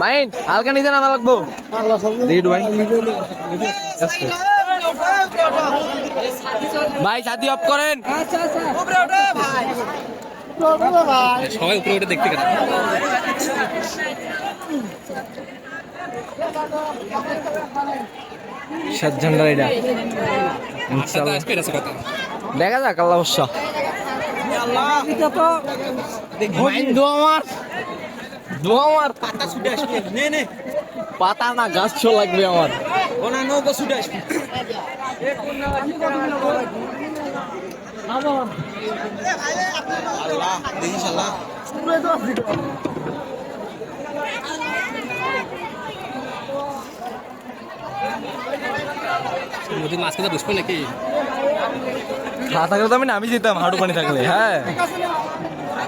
Mine, হালকা নিচে নামা লাগবো। ভাই। সাথী অফ করেন। সবাই উপরে উঠে দেখতে গেল সাত ঝান্ডা এটা দেখা যাক, আল্লাহ অবশ্য আমার পাতা ছুটে আসবে নে নে। পাতা না গাছ লাগবে আমার। ওনা নৌকা ছুটে আসবে। আল্লাহ দেখিস আল্লাহ নদীর মাঝখানে বসবে নাকি? না থাকলে তো আমি নামি যেতাম হাঁটু পানি থাকলে হ্যাঁ।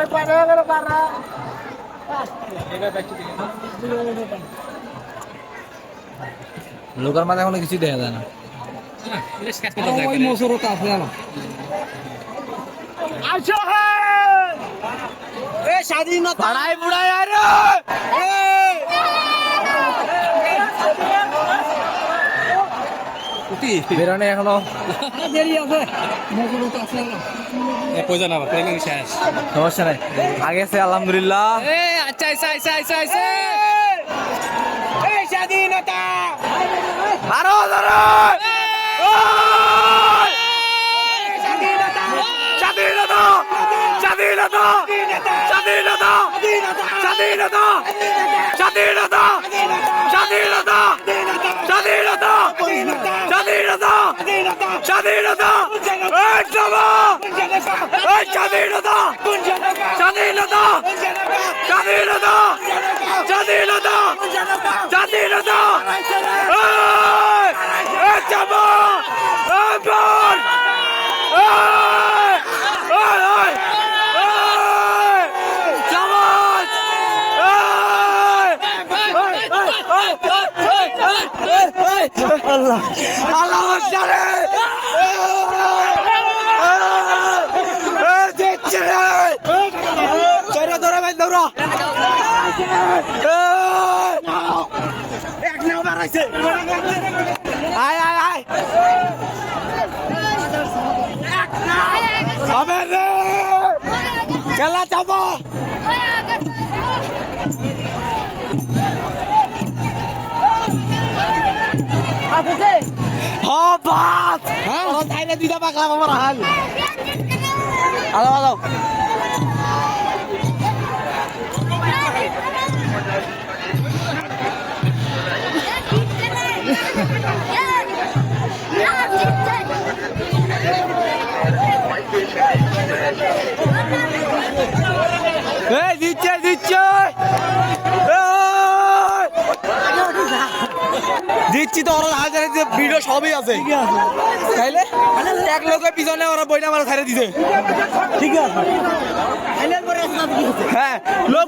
ভাই পারা গেল পারা লোকের মাঝে এখন কিছু দেখা যায় না। ওই মসুরত আছে আমার আসো হ্যাঁ। হে স্বাধীনতা। বুড়াই আরে। বেরোনে এখনও। ট্রেনিং শেষ? সমস্যা নাই। আগে আছে আলহামদুলিল্লাহ। এ আচ্ছা আচ্ছা আচ্ছা আচ্ছা আচ্ছা। স্বাধীনতা। আরও ধরো। স্বাধীনতা। স্বাধীনতা। স্বাধীনতা। স্বাধীনতা। স্বাধীনতা! স্বাধীনতা! স্বাধীনতা! স্বাধীনতা! স্বাধীনতা! স্বাধীনতা! স্বাধীনতা! স্বাধীনতা! স্বাধীনতা! স্বাধীনতা! স্বাধীনতা! আল্লাহ আল্লাহ জানে দিচ্ছে রে চলো ধরে ভাই দৌড়া এক নাও বাড়াইছে আয় আয় আয় খেলা যাব Hobat! Kalau saya tidak bakal marahan. Halo, halo. Hey, DJ, DJ! দিচ্ছি তো ওরা হাজার যে ভিডিও সবই আছে। তাইলে? এক লোকের পিছনে ওরা বইটা আমার ছেড়ে দিতে ঠিক আছে। হ্যাঁ লোক